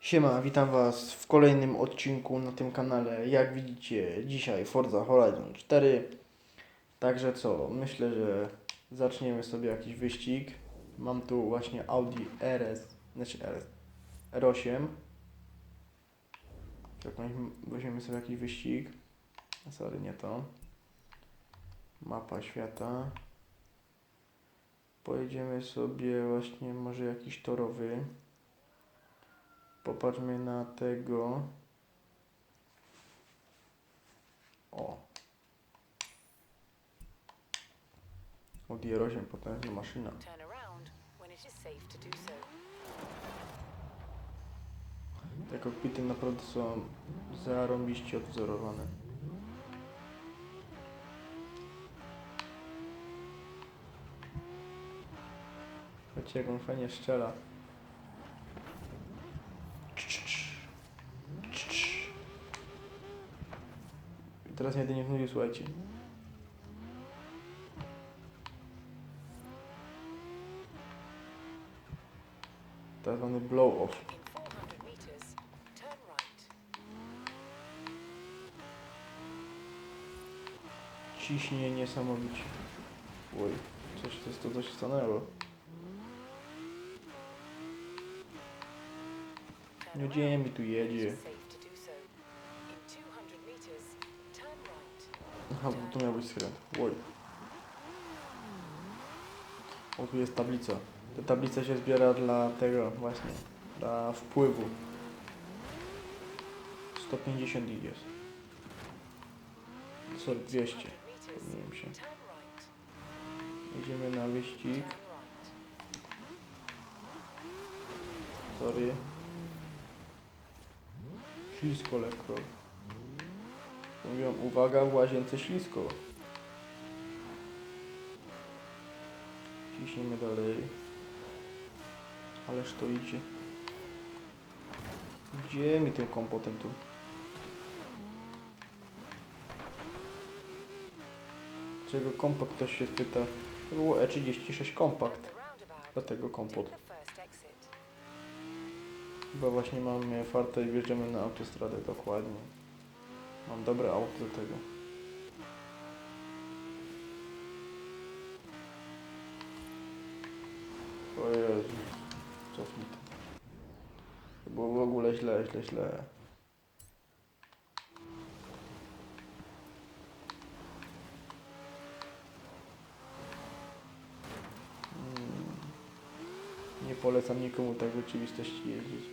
Siema, witam Was w kolejnym odcinku na tym kanale. Jak widzicie, dzisiaj Forza Horizon 4. Także co, myślę, że zaczniemy sobie jakiś wyścig. Mam tu właśnie Audi RS, znaczy RS, R8. Tak, weźmiemy sobie jakiś wyścig. Sorry, nie to. Mapa świata. Pojedziemy sobie właśnie może jakiś torowy. Popatrzmy na tego. O. Audi R8, potężna maszyna. Te kokpity naprawdę są zarąbiście odwzorowane. Zobaczcie jak on fajnie strzela. I teraz jedynie w nudzie, słuchajcie. Tak zwany blow off. In 400 meters, turn right. Ciśnie niesamowicie. Oj, coś, coś, to coś stanęło. Turn No gdzie mi tu jedzie? is safe to do so. In 200 meters, turn right. Aha, tu miał być skręt. Oj. O, tu jest tablica. Ta tablica się zbiera dla tego właśnie, dla wpływu. 150 ich jest. Sorry, 200. 200 meters, Pomyliłem się. Jedziemy na wyścig. Sorry. Ślisko lekko. Mówią, uwaga, w łazience ślisko. Ciśniemy dalej. Ależ to idzie. Gdzie mi tym kompotem tu? Czego kompakt ktoś się spyta? To było E36 kompakt. Dlatego kompot. Chyba właśnie mamy fartę i wjeżdżamy na autostradę, dokładnie. Mam dobre auto do tego. O Jezu, cofnij to. To było w ogóle źle, źle, źle. Mm. Nie polecam nikomu tak w rzeczywistości jeździć.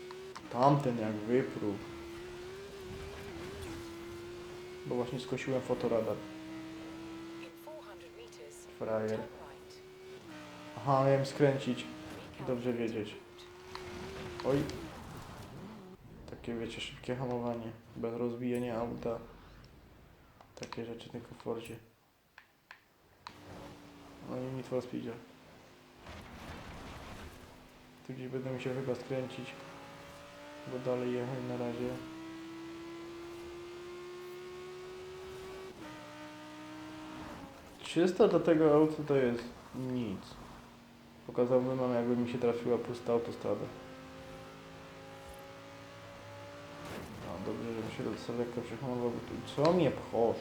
Tamten jak wyprół. Bo właśnie skosiłem fotoradar. In 400 meters, Frajer. Aha, miałem skręcić. Dobrze wiedzieć. Oj. Takie wiecie, szybkie hamowanie. Bez rozbijania auta. Takie rzeczy tylko w Fordzie. No i Need for Speedzie. Tu gdzieś będę musiał chyba skręcić. Bo dalej jechać na razie. Trzysta do tego auta to jest nic. Pokazałbym wam, jakby mi się trafiła pusta autostrada. No dobrze, żebym się sobie lekko przehamował. Co mnie pchosz?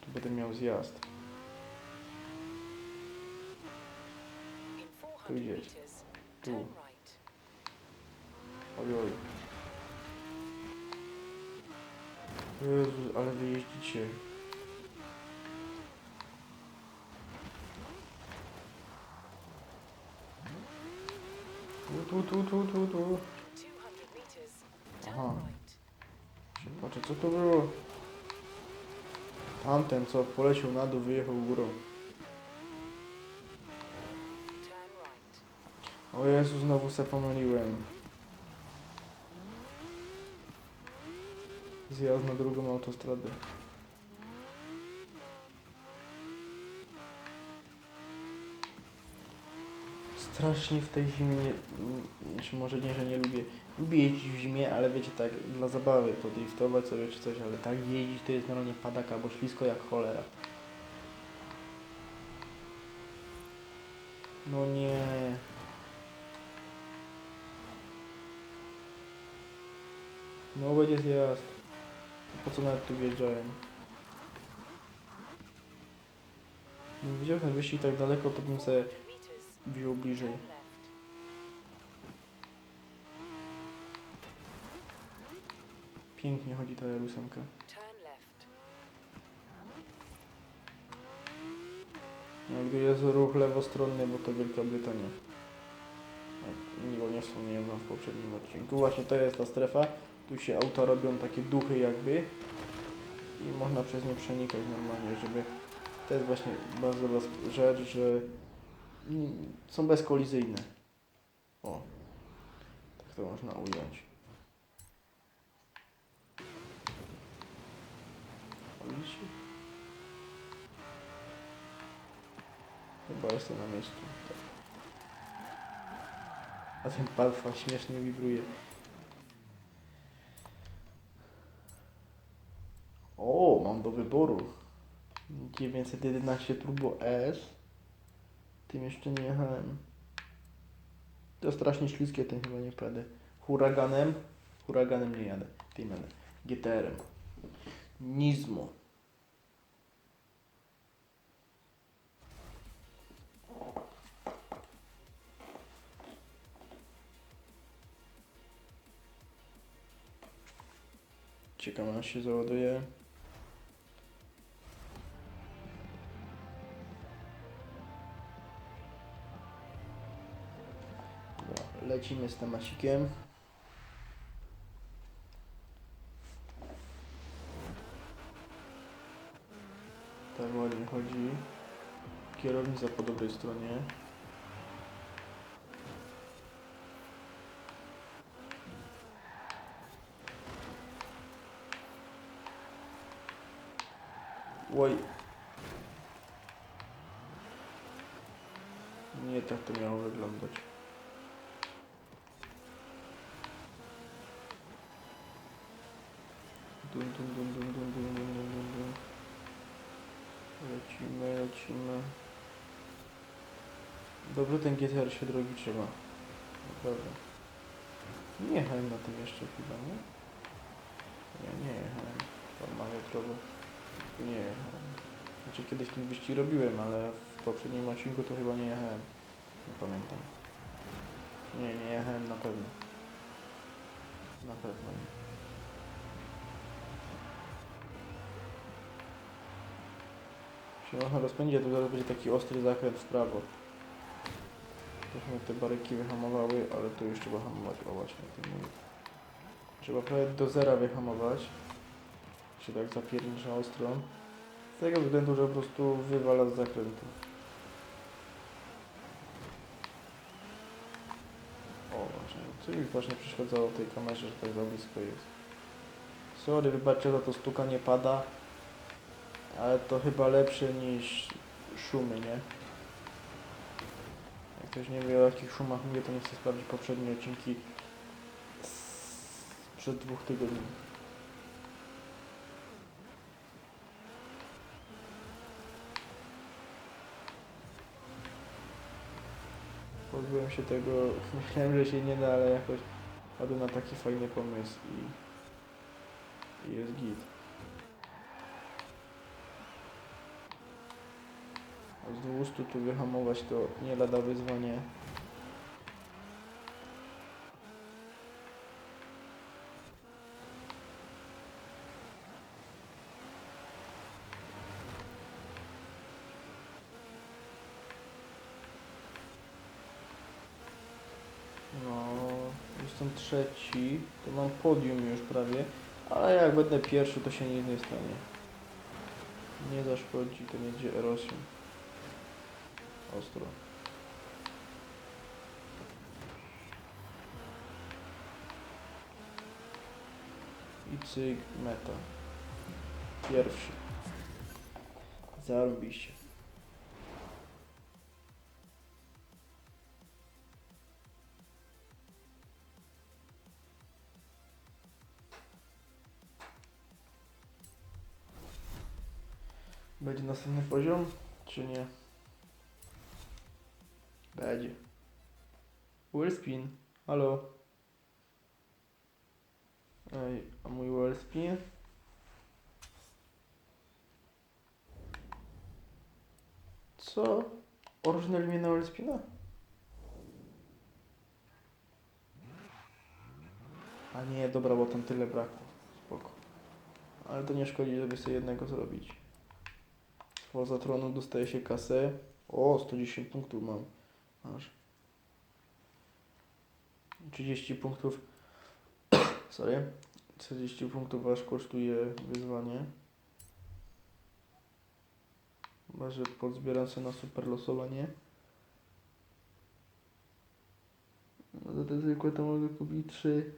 Tu będę miał zjazd. In 400 Tu gdzieś. Tu. Oj, oj. Jezu, ale wy Tu, tu, tu, tu, tu, tu. 200 meters, turn Aha. Patrzę, co to było? Tamten, co poleciał na dół, wyjechał górą. O Jezu, znowu se pomyliłem. Zjazd na drugą autostradę. Strasznie w tej zimie, znaczy może nie, że nie lubię. Lubię jeździć w zimie, ale wiecie tak, dla zabawy, podriftować sobie czy coś, ale tak jeździć to jest normalnie padaka, bo ślisko jak cholera. No nie. No będzie zjazd. Po co nawet tu wjeżdżałem? Gdybym widział ten tak daleko, to bym sobie 200 meters. Wziął bliżej. Pięknie chodzi ta. Turn left. No, jest ruch lewostronny, bo to Wielka Brytania. Tak, Miło nie wspomniałem wam w poprzednim odcinku. Właśnie to jest ta strefa. Tu się auta robią takie duchy jakby. I można przez nie przenikać normalnie, żeby... To jest właśnie bardzo dobra rzecz, że są bezkolizyjne. O. Tak to można ująć. Widzicie? Chyba jestem na miejscu. Tak. A ten palfa śmiesznie wibruje. O, mam do wyboru. 911 Turbo S. Tym jeszcze nie jechałem. To strasznie śliskie, tym chyba nie pojadę. Huraganem. Huraganem nie jadę. Tym jadę. GTR-em. Nizmo. Ciekawe, się załaduje. Lecimy z temacikiem. Tak ładnie chodzi. Kierownica po dobrej stronie. Oj. Nie tak to miało wyglądać. Dun, dun, dun, dun, dun, dun, dun, dun, dun, dun. Lecimy, lecimy. Dobrze ten GTR się drogi trzyma. Naprawdę. Nie jechałem na tym jeszcze chyba, nie? Nie, nie jechałem. Ma wiatrowo. Nie jechałem. Znaczy kiedyś ten wyścig robiłem, ale w poprzednim odcinku to chyba nie jechałem. Nie pamiętam. Nie, nie jechałem na pewno. Na pewno nie. Trochę rozpędzie, to zaraz będzie taki ostry zakręt w prawo. Trochę te baryki wyhamowały, ale tu już trzeba hamować. O właśnie. Trzeba prawie do zera wyhamować. Się tak zapiernicza ostro. Z tego względu, że po prostu wywala z zakrętu. O właśnie, co mi właśnie przeszkadzało w tej kamerze, że tak za blisko jest. Sorry, wybaczcie, za to stukanie pada. Ale to chyba lepsze niż szumy, nie? Jak ktoś nie wie o jakich szumach mówię, to nie chcę sprawdzić poprzednie odcinki sprzed dwóch tygodni. Pozbyłem się tego, myślałem, że się nie da, ale jakoś padłem na taki fajny pomysł i, i jest git. Z 200 tu wyhamować to nie lada wyzwanie. No, jestem trzeci, to mam podium już prawie, ale jak będę pierwszy, to się nic nie stanie. Nie zaszkodzi, to będzie erosją. Ostro. I cyk, meta. Pierwszy. Zarobiście. Będzie następny poziom, czy nie? Będzie. Will spin. Halo. Ej, a mój Wellspin? Co? Oryginal mnie na Wellspina? A nie, dobra, bo tam tyle brakło. Spoko. Ale to nie szkodzi, żeby sobie jednego zrobić. Poza tronu dostaje się kasę. O, 110 punktów mam. Aż. 30 punktów. Sorry. 40 punktów aż kosztuje wyzwanie. Chyba, że pozbieram sobie na super losowanie. No za te zwykłe to mogę kupić 3.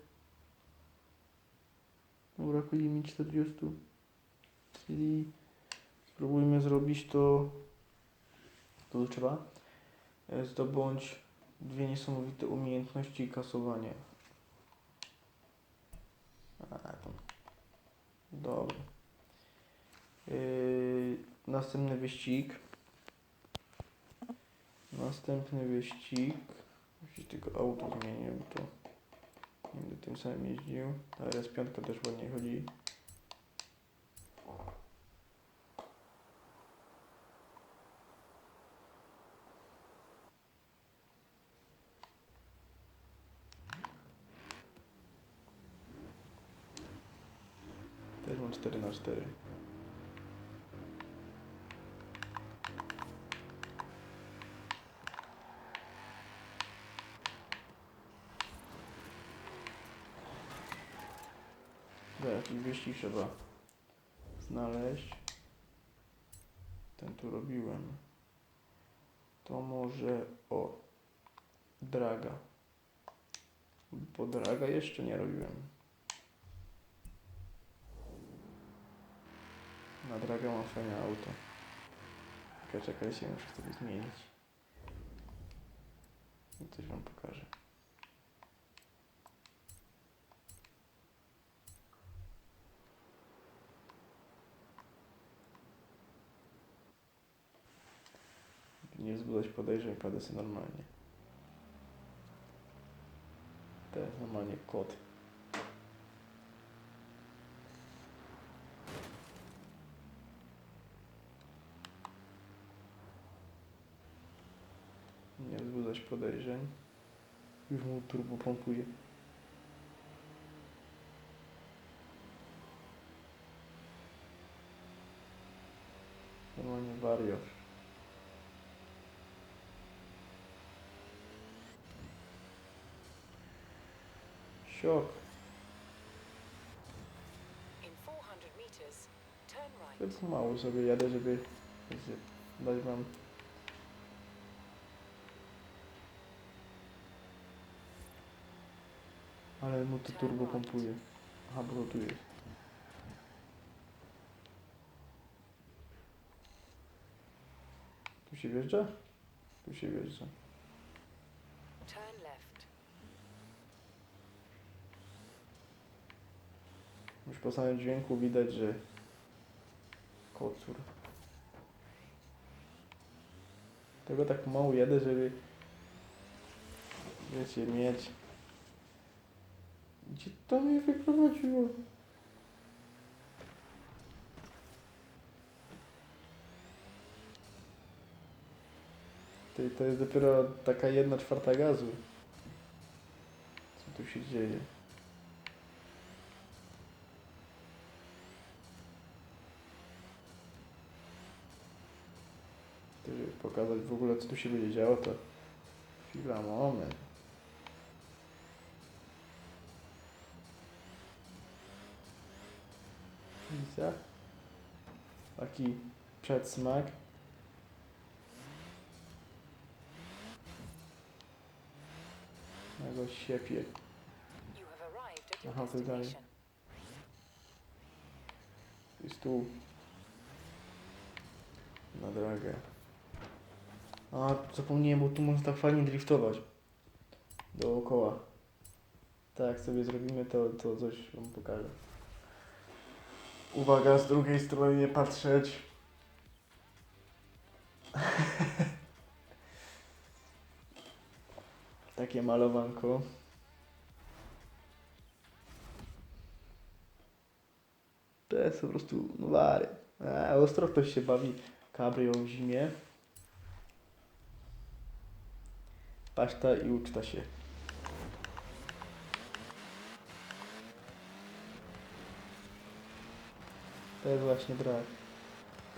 No, brakuje mi 40. Czyli spróbujmy zrobić to. To trzeba. E, Zdobądź dwie niesamowite umiejętności kasowania. A, tam. Dobra. Yy, następny wyścig. Następny wyścig. Musisz tylko auto zmienię, to nie będę tym samym jeździł. Ta RS5 też ładnie chodzi. 4 na 4 Dobra, jakiś wyścig trzeba znaleźć. Ten tu robiłem. To może o Draga. Bo Draga jeszcze nie robiłem. Na Draga mam fajne auto. Czekaj, czekajcie, muszę sobie zmienić. I coś wam pokażę. Nie wzbudzać podejrzeń, kładę sobie normalnie. To jest normalnie kod. Podejrzeń. Już mu turbo pompuje. Normalnie wariat. Siok. In 400 meters, turn right. Tylko mało sobie jadę, żeby dać wam Ale mu to turbo pompuje. Aha, bo tu jest. Tu się wjeżdża? Tu się wjeżdża. Turn left. Już po samym dźwięku widać, że kocur. Tego tak mało jadę, żeby wiecie, mieć. Gdzie to mnie wyprowadziło? To jest dopiero taka jedna czwarta gazu. Co tu się dzieje? Żeby pokazać w ogóle co tu się będzie działo, to chwila, moment. Widzicie? Taki przedsmak. Ja go siepię. You have arrived at your Aha, to dalej. Jest tu. Na drogę. A, zapomniałem, bo tu można tak fajnie driftować. Dookoła. Tak, sobie zrobimy, to, to coś wam pokażę. Uwaga, z drugiej strony nie patrzeć. Takie malowanko. To jest po prostu no wary. A, ostro ktoś się bawi cabrio w zimie. Paszta i uczta się. To jest właśnie brak.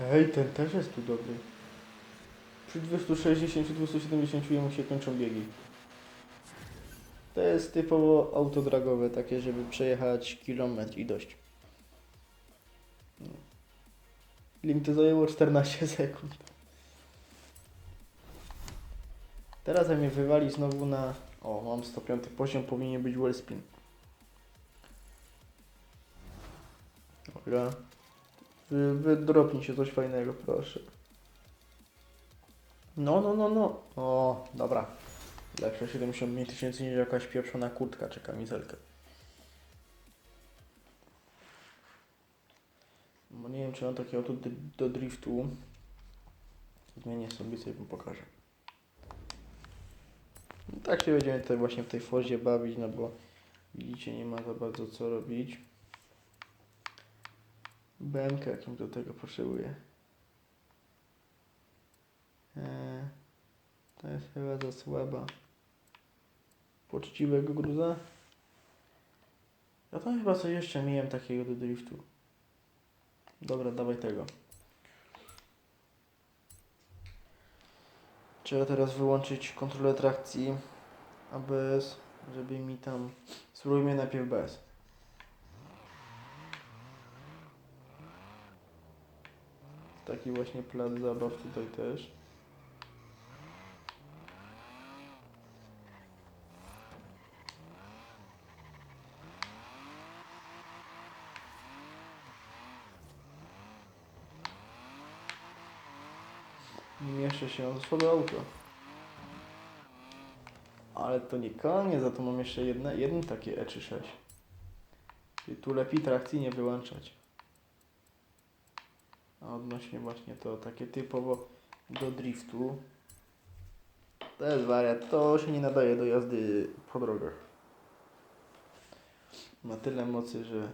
Ej, ten też jest tu dobry. Przy 260-270 jemu się kończą biegi. To jest typowo autodragowe, takie, żeby przejechać kilometr i dość. Mi to zajęło? 14 sekund. Teraz jak mnie wywali znowu na... O, mam 105 poziom, powinien być wellspin. Dobra. Wy, wydropnij się coś fajnego, proszę. No, no, no, no. O, dobra. Lepsze 75 tysięcy niż jakaś pieprzona kurtka czy kamizelka. Bo nie wiem, czy mam takiego tu do, driftu. Zmienię sobie, sobie pokażę. No tak się będziemy tutaj właśnie w tej forzie bawić, no bo widzicie, nie ma za bardzo co robić. BMK jakim do tego potrzebuję. Eee, to jest chyba za słaba. Poczciwego gruza? Ja tam chyba coś jeszcze miałem takiego do driftu. Dobra, dawaj tego. Trzeba teraz wyłączyć kontrolę trakcji ABS, żeby mi tam... Spróbujmy najpierw bez. Taki właśnie plac zabaw tutaj też. Mieszczę się słabe auto. Ale to nie koniec, za to mam jeszcze jedne, jedno takie E36. Czyli tu lepiej trakcji nie wyłączać. A odnośnie właśnie to takie typowo do driftu. To jest wariat, to się nie nadaje do jazdy po drogach. Ma tyle mocy, że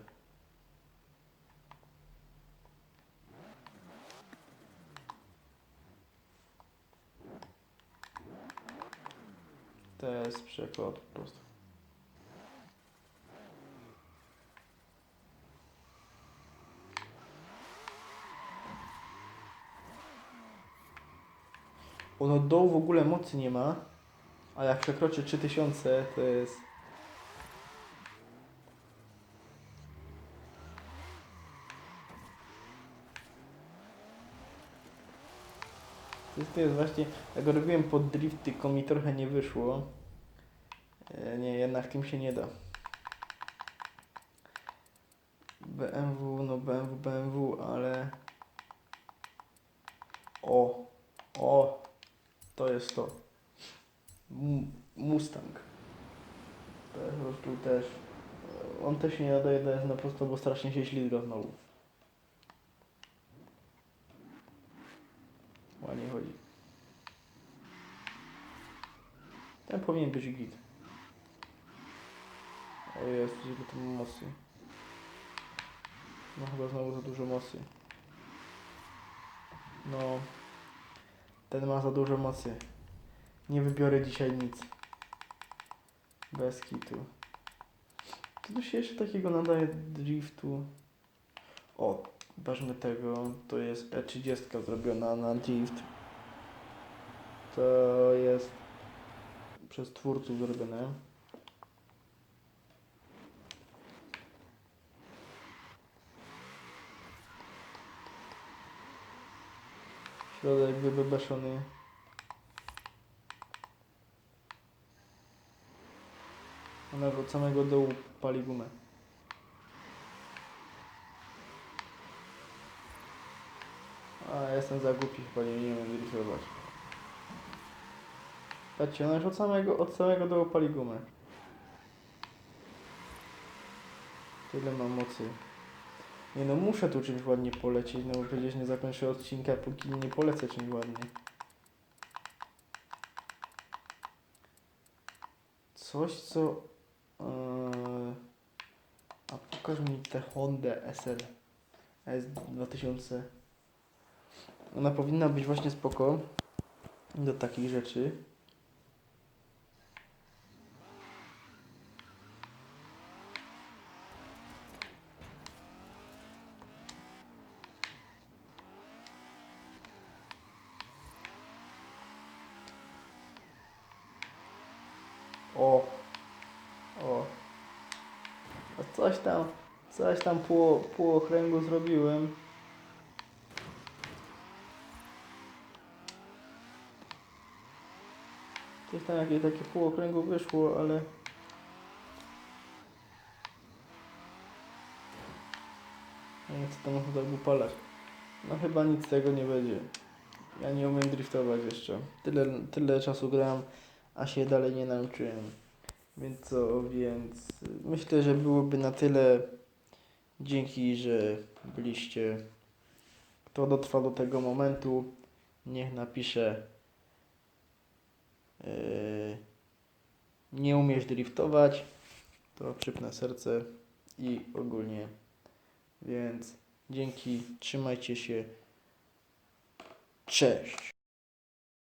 to jest przekład po prostu. Ono od dołu w ogóle mocy nie ma, a jak przekroczy 3000 to jest... To jest, właśnie, ja go robiłem pod drift, tylko mi trochę nie wyszło. E, Nie, jednak tym się nie da. BMW, no BMW, BMW, ale... O, o, to jest to. M- Mustang. To jest po prostu też. e, On też nie nadaje do jazdy na prosto, bo strasznie się ślizga znowu. Ładnie chodzi. Ten powinien być git. O jest, ile to ma mocy. No chyba znowu za dużo mocy. No. Ten ma za dużo mocy. Nie wybiorę dzisiaj nic. Bez kitu. Co tu się jeszcze takiego nadaje driftu? O, ważne tego, to jest E30 zrobiona na drift. To jest przez twórców zrobione. Środek wybebeszony. Ona od samego dołu pali gumę. A ja jestem za głupi, chyba nie, nie umiem driftować. Patrzcie, ona już od samego, od samego dołu pali gumę. Tyle mam mocy. Nie no, muszę tu czymś ładnie polecieć, no bo przecież nie zakończę odcinka, póki nie polecę czymś ładnie. Coś, co... Yy... A pokaż mi tę Hondę SL. A jest 2000. Ona powinna być właśnie spoko do takich rzeczy. O, o. A coś tam, tam pół, pół okręgu zrobiłem. Coś tam jakieś takie pół okręgu wyszło, ale... Nie co tam tak upalać. No chyba nic z tego nie będzie. Ja nie umiem driftować jeszcze. Tyle, tyle czasu grałem, a się dalej nie nauczyłem. Więc co, więc myślę, że byłoby na tyle. Dzięki, że byliście. Kto dotrwa do tego momentu, niech napisze. Yy, nie umiesz driftować, to przypnę serce i ogólnie. Więc dzięki, trzymajcie się. Cześć.